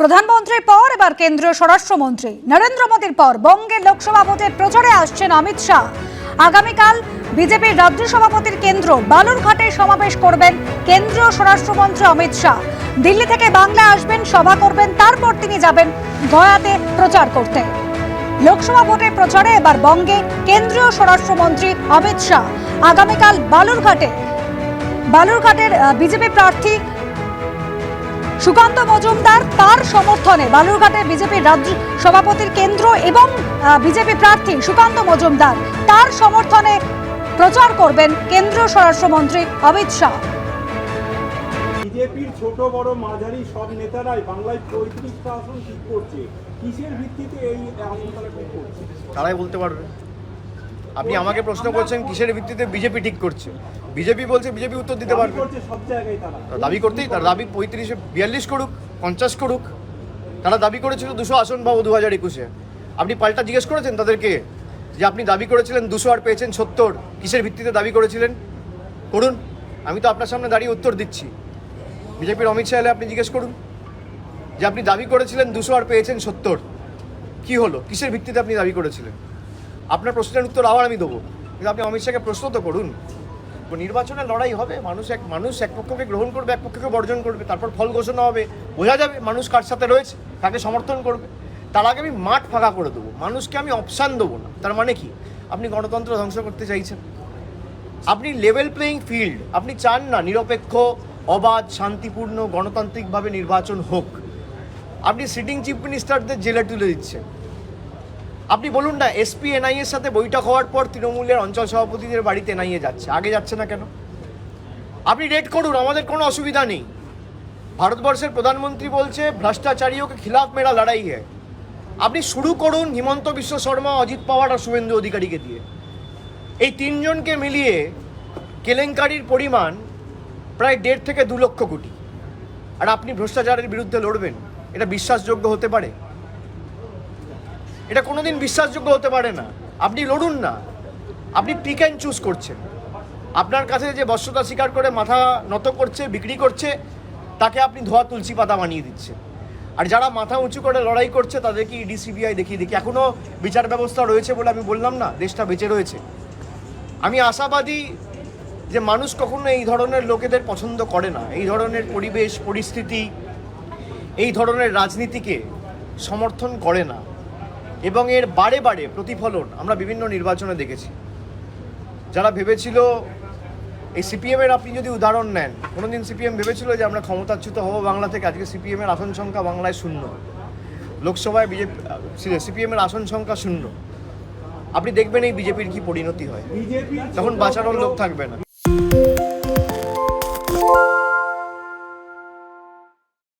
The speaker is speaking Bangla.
প্রধানমন্ত্রীর পর এবার কেন্দ্রীয় স্বরাষ্ট্রমন্ত্রী। নরেন্দ্র মোদীর পর বঙ্গের লোকসভা ভোটের প্রচারে আসছেন অমিত শাহ। আগামীকাল বিজেপির রাজ্য সভাপতির কেন্দ্র বালুরঘাটে সমাবেশ করবেন কেন্দ্রীয় স্বরাষ্ট্রমন্ত্রী অমিত শাহ। দিল্লি থেকে বাংলায় আসবেন, সভা করবেন, তারপর তিনি যাবেন গয়াতে প্রচার করতে। লোকসভা ভোটের প্রচারে এবার বঙ্গে কেন্দ্রীয় স্বরাষ্ট্রমন্ত্রী অমিত শাহ। আগামীকাল বালুরঘাটে, বালুরঘাটের বিজেপি প্রার্থী সুকান্ত মজুমদার তার সমর্থনে বালুরঘাটের বিজেপির রাজ্য সভাপতির কেন্দ্র এবং বিজেপি প্রার্থী সুকান্ত মজুমদার তার সমর্থনে প্রচার করবেন কেন্দ্রীয় স্বরাষ্ট্রমন্ত্রী অমিত শাহ। বিজেপির ছোট বড় মাঝারি সব নেতারাই বাংলায় পঁয়ত্রিশটা আসন ঠিক করছে। কিসের ভিত্তিতে এই আসন তারা ঠিক করছে? তারাই বলতে পারবে। আপনি আমাকে প্রশ্ন করছেন কিসের ভিত্তিতে বিজেপি ঠিক করছে? বিজেপি বলছে বিজেপি উত্তর দিতে পারবে। দাবি করতেই তার দাবি পঁয়ত্রিশে বিয়াল্লিশ করুক পঞ্চাশ করুক। তারা দাবি করেছিল দুশো আসন পাবো দু হাজার একুশে। আপনি পাল্টা জিজ্ঞেস করেছেন তাদেরকে যে আপনি দাবি করেছিলেন দুশো আর পেয়েছেন সত্তর। কিসের ভিত্তিতে দাবি করেছিলেন? করুন। আমি তো আপনার সামনে দাঁড়িয়ে উত্তর দিচ্ছি। বিজেপির অমিত শাহ এলে আপনি জিজ্ঞেস করুন যে আপনি দাবি করেছিলেন দুশো আর পেয়েছেন সত্তর। কি হলো? কিসের ভিত্তিতে আপনি দাবি করেছিলেন? আপনার প্রশ্নের উত্তর আবার আমি দেবো। কিন্তু আপনি অমিত শাহকে প্রশ্ন তো করুন। তো নির্বাচনে লড়াই হবে, মানুষ এক মানুষ এক পক্ষকে গ্রহণ করবে, এক পক্ষকে বর্জন করবে, তারপর ফল ঘোষণা হবে। বোঝা যাবে মানুষ কার সাথে রয়েছে তাকে সমর্থন করবে। তার আগে আমি মাঠ ফাঁকা করে দেবো, মানুষকে আমি অপশান দেবো না। তার মানে কি? আপনি গণতন্ত্র ধ্বংস করতে চাইছেন। আপনি লেভেল প্লেয়িং ফিল্ড আপনি চান না নিরপেক্ষ, অবাধ, শান্তিপূর্ণ, গণতান্ত্রিকভাবে নির্বাচন হোক। আপনি সিটিং চিফ মিনিস্টারদের জেলে তুলে দিচ্ছেন। আপনি বলুন না এসপি এনআইএ এর সাথে বৈঠক হওয়ার পর তৃণমূলের অঞ্চল সভাপতিদের বাড়িতে এনআইএ যাচ্ছে। আগে যাচ্ছে না কেন? আপনি রেড করুন, আমাদের কোনো অসুবিধা নেই। ভারতবর্ষের প্রধানমন্ত্রী বলছে ভ্রষ্টাচারিও কে খিলাফ মেরা লড়াই হ্যাঁ আপনি শুরু করুন হিমন্ত বিশ্ব শর্মা, অজিত পাওয়ার আর শুভেন্দু অধিকারীকে দিয়ে। এই তিনজনকে মিলিয়ে কেলেঙ্কারির পরিমাণ প্রায় দেড় থেকে দু লক্ষ কোটি। আর আপনি ভ্রষ্টাচারের বিরুদ্ধে লড়বেন, এটা বিশ্বাসযোগ্য হতে পারে? এটা কোনোদিন বিশ্বাসযোগ্য হতে পারে না। আপনি লড়ুন না। আপনি পিক অ্যান্ড চুজ করছেন। আপনার কাছে যে বশ্যতা স্বীকার করে মাথা নত করছে, বিক্রি করছে, তাকে আপনি ধোয়া তুলসী পাতা বানিয়ে দিচ্ছেন। আর যারা মাথা উঁচু করে লড়াই করছে, তাদেরকে ইডি, সিবিআই দেখিয়ে দেখি। এখনও বিচার ব্যবস্থা রয়েছে বলে আমি বললাম না, দেশটা বেঁচে রয়েছে। আমি আশাবাদী যে মানুষ কখনো এই ধরনের লোকেদের পছন্দ করে না। এই ধরনের পরিবেশ, পরিস্থিতি, এই ধরনের রাজনীতিকে সমর্থন করে না। এবং এর বারে বারে প্রতিফলন আমরা বিভিন্ন নির্বাচনে দেখেছি। যারা ভেবেছিল এই সিপিএমের আপনি যদি উদাহরণ নেন, কোনোদিন সিপিএম ভেবেছিল যে আমরা ক্ষমতাচ্যুত হব বাংলা থেকে, আজকে সিপিএমের আসন সংখ্যা বাংলায় শূন্য। লোকসভায় বিজেপি সিপিএমের আসন সংখ্যা শূন্য। আপনি দেখবেন এই বিজেপির কি পরিণতি হয়। তখন বাঁচানোর লোক থাকবে না।